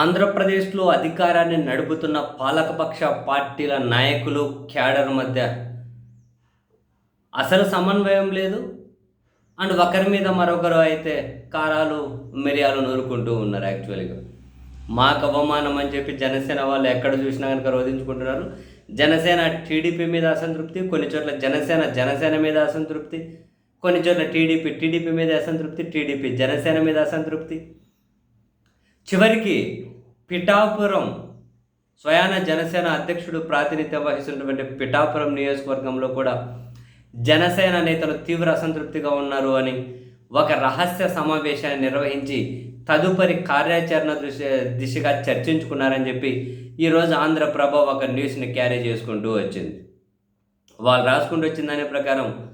ఆంధ్రప్రదేశ్లో అధికారాన్ని నడుపుతున్న పాలకపక్ష పార్టీల నాయకులు క్యాడర్ మధ్య అసలు సమన్వయం లేదు. అండ్ ఒకరి మీద మరొకరు అయితే కారాలు మిరియాలు నూరుకుంటూ ఉన్నారు యాక్చువల్గా మాకు అవమానం అని చెప్పి జనసేన వాళ్ళు ఎక్కడ చూసినా కనుక రోధించుకుంటున్నారు. జనసేన టీడీపీ మీద అసంతృప్తి కొన్ని చోట్ల జనసేన జనసేన మీద అసంతృప్తి కొన్ని చోట్ల టీడీపీ టీడీపీ మీద అసంతృప్తి టీడీపీ జనసేన మీద అసంతృప్తి. చివరికి పిఠాపురం స్వయాన జనసేన అధ్యక్షుడు ప్రాతినిధ్యం వహిస్తున్నటువంటి పిఠాపురం నియోజకవర్గంలో కూడా జనసేన నేతలు తీవ్ర అసంతృప్తిగా ఉన్నారు అని ఒక రహస్య సమావేశాన్ని నిర్వహించి తదుపరి కార్యాచరణ దృష్టి దిశగా చర్చించుకున్నారని చెప్పి ఈరోజు ఆంధ్రప్రభ ఒక న్యూస్ని క్యారీ చేసుకుంటూ వచ్చింది. వాళ్ళు రాసుకుంటూ వచ్చిన దాని ప్రకారం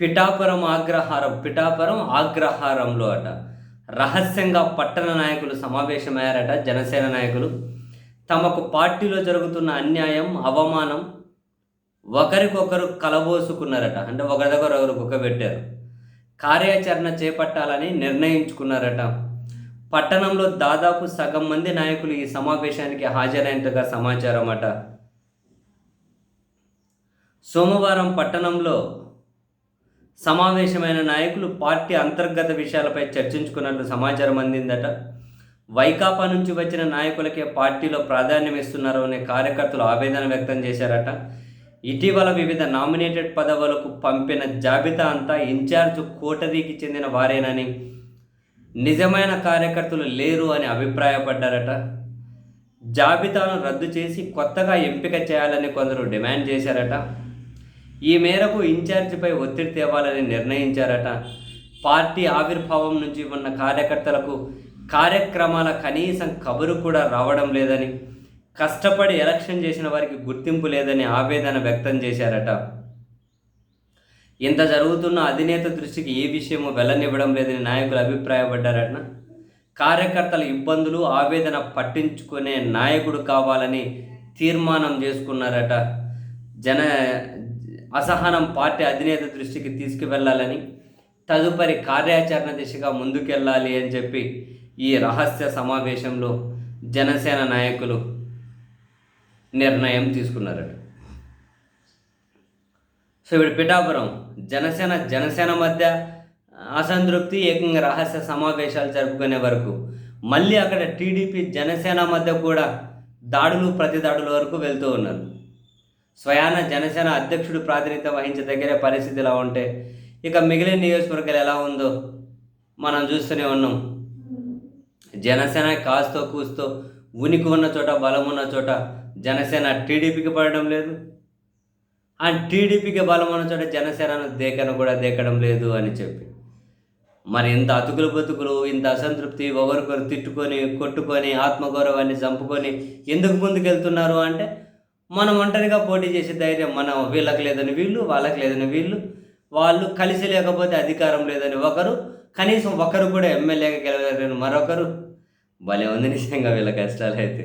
పిఠాపురం ఆగ్రహారం పిఠాపురం ఆగ్రహారంలో అట. రహస్యంగా పట్టణ నాయకులు సమావేశమయ్యారట జనసేన నాయకులు. తమకు పార్టీలో జరుగుతున్న అన్యాయం అవమానం ఒకరికొకరు కలబోసుకున్నారట. అంటే ఒకరి దగ్గర ఒకరు కుక్కబెట్టారు కార్యాచరణ చేపట్టాలని నిర్ణయించుకున్నారట. పట్టణంలో దాదాపు సగం మంది నాయకులు ఈ సమావేశానికి హాజరైనట్టుగా సమాచారం అట సోమవారం పట్టణంలో సమావేశమైన నాయకులు పార్టీ అంతర్గత విషయాలపై చర్చించుకున్నట్లు సమాచారం అందిందట. వైకాపా నుంచి వచ్చిన నాయకులకే పార్టీలో ప్రాధాన్యం ఇస్తున్నారు అనే కార్యకర్తలు ఆవేదన వ్యక్తం చేశారట. ఇటీవల వివిధ నామినేటెడ్ పదవులకు పంపిన జాబితా అంతా ఇన్ఛార్జ్ కోటరీకి చెందిన వారేనని నిజమైన కార్యకర్తలు లేరు అని అభిప్రాయపడ్డారట. జాబితాను రద్దు చేసి కొత్తగా ఎంపిక చేయాలని కొందరు డిమాండ్ చేశారట. ఈ మేరకు ఇన్ఛార్జిపై ఒత్తిడి తేవాలని నిర్ణయించారట. పార్టీ ఆవిర్భావం నుంచి ఉన్న కార్యకర్తలకు కార్యక్రమాల కనీసం కబురు కూడా రావడం లేదని కష్టపడి ఎలక్షన్ చేసిన వారికి గుర్తింపు లేదని ఆవేదన వ్యక్తం చేశారట. ఇంత జరుగుతున్న అధినేత దృష్టికి ఏ విషయము వెళ్ళనివ్వడం లేదని నాయకులు అభిప్రాయపడ్డారట. కార్యకర్తల ఇబ్బందులు ఆవేదన పట్టించుకునే నాయకుడు కావాలని తీర్మానం చేసుకున్నారట. జన అసహనం పార్టీ అధినేత దృష్టికి తీసుకువెళ్ళాలని తదుపరి కార్యాచరణ దిశగా ముందుకెళ్ళాలి అని చెప్పి ఈ రహస్య సమావేశంలో జనసేన నాయకులు నిర్ణయం తీసుకున్నారట. సో ఇప్పుడు పిఠాపురం జనసేన జనసేన మధ్య అసంతృప్తి ఏకంగా రహస్య సమావేశాలు జరుపుకునే వరకు మళ్ళీ అక్కడ టీడీపీ జనసేన మధ్య కూడా దాడులు ప్రతి దాడుల వరకు వెళ్తూ ఉన్నారు. స్వయాన జనసేన అధ్యక్షుడు ప్రాతినిధ్యం వహించదగిన పరిస్థితి ఎలా ఉంటే ఇక మిగిలిన నియోజకవర్గాలు ఎలా ఉందో మనం చూస్తూనే ఉన్నాం. జనసేన కాస్తో కూస్తో ఉనికి ఉన్న చోట బలం ఉన్న చోట జనసేన టీడీపీకి పడడం లేదు. ఆ టీడీపీకి బలం ఉన్న చోట జనసేనను దేకను కూడా దేకడం లేదు అని చెప్పి. మరి ఇంత అతుకులు బతుకులు ఇంత అసంతృప్తి ఒకరికొరు తిట్టుకొని కొట్టుకొని ఆత్మగౌరవాన్ని చంపుకొని ఎందుకు ముందుకెళ్తున్నారు అంటే మనం ఒంటరిగా పోటీ చేసే ధైర్యం మనం వీళ్ళకి లేదని వీళ్ళు వాళ్ళకి లేదని వీళ్ళు. వాళ్ళు కలిసి లేకపోతే అధికారం లేదని ఒకరు కనీసం ఒకరు కూడా ఎమ్మెల్యేగా గెలవలేరని మరొకరు. భలే ఉంది నిజంగా వీళ్ళ కష్టాలు అయితే.